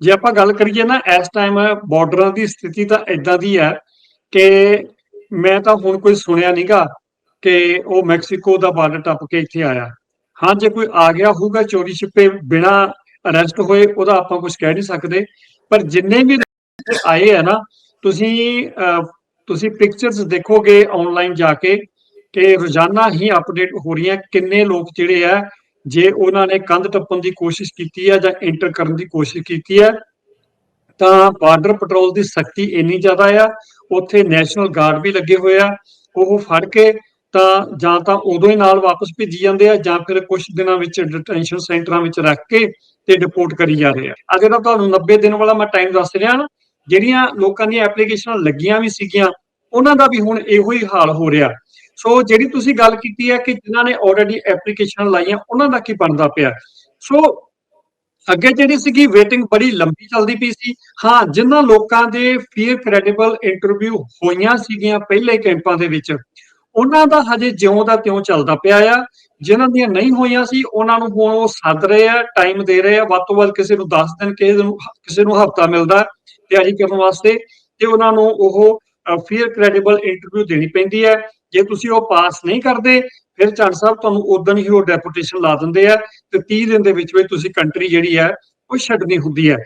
ਜੇ ਆਪਾਂ ਗੱਲ ਕਰੀਏ ਨਾ ਇਸ ਟਾਈਮ ਬਾਰਡਰਾਂ ਦੀ ਸਥਿਤੀ ਤਾਂ ਇਦਾਂ ਦੀ ਹੈ ਕਿ ਮੈਂ ਤਾਂ ਹੁਣ ਕੋਈ ਸੁਣਿਆ ਨਹੀਂਗਾ ਕਿ ਉਹ ਮੈਕਸੀਕੋ ਦਾ ਬਾਰਡਰ ਟੱਪ ਕੇ ਇੱਥੇ ਆਇਆ। ਹਾਂ ਜੇ ਕੋਈ ਆ ਗਿਆ ਹੋਊਗਾ ਚੋਰੀ ਛਿਪੇ ਬਿਨਾ ਅਰੈਸਟ ਹੋਏ ਉਹਦਾ ਆਪਾਂ ਕੁਝ ਕਹਿ ਨਹੀਂ ਸਕਦੇ। ਪਰ ਜਿੰਨੇ ਵੀ ਆਏ ਆ ਨਾ ਤੁਸੀਂ ਅਹ, ਤੁਸੀਂ ਪਿਕਚਰਸ ਦੇਖੋਗੇ ਆਨਲਾਈਨ ਜਾ ਕੇ ਕਿ ਰੋਜ਼ਾਨਾ ਹੀ ਅਪਡੇਟ ਹੋ ਰਹੀਆਂ ਕਿੰਨੇ ਲੋਕ ਜਿਹੜੇ ਆ ਜੇ ਉਹਨਾਂ ਨੇ ਕੰਧ ਟੱਪਣ ਦੀ ਕੋਸ਼ਿਸ਼ ਕੀਤੀ ਹੈ ਜਾਂ ਇੰਟਰ ਕਰਨ ਦੀ ਕੋਸ਼ਿਸ਼ ਕੀਤੀ ਹੈ, ਤਾਂ ਬਾਰਡਰ ਪੈਟਰੋਲ ਦੀ ਸਖਤੀ ਇੰਨੀ ਜ਼ਿਆਦਾ ਆ, ਉੱਥੇ ਨੈਸ਼ਨਲ ਗਾਰਡ ਵੀ ਲੱਗੇ ਹੋਏ ਆ, ਉਹ ਫੜ ਕੇ ਤਾਂ ਜਾਂ ਤਾਂ ਉਦੋਂ ਹੀ ਨਾਲ ਵਾਪਸ ਭੇਜੀ ਜਾਂਦੇ ਆ ਜਾਂ ਫਿਰ ਕੁਝ ਦਿਨਾਂ ਵਿੱਚ ਡਿਟੈਂਸ਼ਨ ਸੈਂਟਰਾਂ ਵਿੱਚ ਰੱਖ ਕੇ ਤੇ ਡਿਪੋਰਟ ਕਰੀ ਜਾ ਰਹੇ ਆ। ਆ ਜਿਹੜਾ ਤੁਹਾਨੂੰ 90 ਦਿਨ ਵਾਲਾ ਮੈਂ ਟਾਈਮ ਦੱਸ ਰਿਹਾ ਨਾ, ਜਿਹੜੀਆਂ ਲੋਕਾਂ ਦੀਆਂ ਐਪਲੀਕੇਸ਼ਨਾਂ ਲੱਗੀਆਂ ਵੀ ਸੀਗੀਆਂ, ਉਹਨਾਂ ਦਾ ਵੀ ਹੁਣ ਇਹੋ ਹੀ ਹਾਲ ਹੋ ਰਿਹਾ। ਸੋ ਜਿਹੜੀ ਤੁਸੀਂ ਗੱਲ ਕੀਤੀ ਹੈ ਕਿ ਜਿਨ੍ਹਾਂ ਨੇ ਆਲਰੇਡੀ ਐਪਲੀਕੇਸ਼ਨ ਲਾਈਆਂ, ਉਹਨਾਂ ਦਾ ਕੀ ਬਣਦਾ ਪਿਆ? ਸੋ ਅੱਗੇ ਜਿਹੜੀ ਸੀਗੀ ਵੇਟਿੰਗ ਬੜੀ ਲੰਬੀ ਚੱਲਦੀ ਪਈ ਸੀ। ਹਾਂ, ਜਿਨ੍ਹਾਂ ਲੋਕਾਂ ਦੇ ਫੀਅਰ ਕ੍ਰੈਡੀਬਲ ਇੰਟਰਵਿਊ ਹੋਈਆਂ ਸੀਗੀਆਂ ਪਹਿਲੇ ਕੈਂਪਾਂ ਦੇ ਵਿੱਚ, ਉਹਨਾਂ ਦਾ ਹਜੇ ਜਿਉਂ ਦਾ ਤਿਉਂ ਚੱਲਦਾ ਪਿਆ ਆ। ਜਿਨ੍ਹਾਂ ਦੀਆਂ ਨਹੀਂ ਹੋਈਆਂ ਸੀ, ਉਹਨਾਂ ਨੂੰ ਹੁਣ ਉਹ ਸੱਦ ਰਹੇ ਆ ਟਾਈਮ ਦੇ ਰਹੇ ਆ। ਵੱਧ ਤੋਂ ਵੱਧ ਕਿਸੇ ਨੂੰ 10 ਦਿਨ, ਕਿਸੇ ਨੂੰ ਕਿਸੇ ਨੂੰ ਹਫਤਾ ਮਿਲਦਾ ਤਿਆਰੀ ਕਰਨ ਵਾਸਤੇ ਤੇ ਉਹਨਾਂ ਨੂੰ ਉਹ ਫੀਅਰ ਕ੍ਰੈਡੀਬਲ ਇੰਟਰਵਿਊ ਦੇਣੀ ਪੈਂਦੀ ਹੈ। ਜੇ ਤੁਸੀਂ ਉਹ ਪਾਸ ਨਹੀਂ ਕਰਦੇ, ਫਿਰ ਚੰਦ ਸਾਹਿਬ ਤੁਹਾਨੂੰ ਉਦੋਂ ਹੀ ਉਹ ਡੈਪੂਟੇਸ਼ਨ ਲਾ ਦਿੰਦੇ ਆ ਤੇ 30 ਦਿਨ ਦੇ ਵਿੱਚ ਵਿੱਚ ਤੁਸੀਂ ਕੰਟਰੀ ਜਿਹੜੀ ਹੈ, ਉਹ ਛੱਡਣੀ ਹੁੰਦੀ ਹੈ।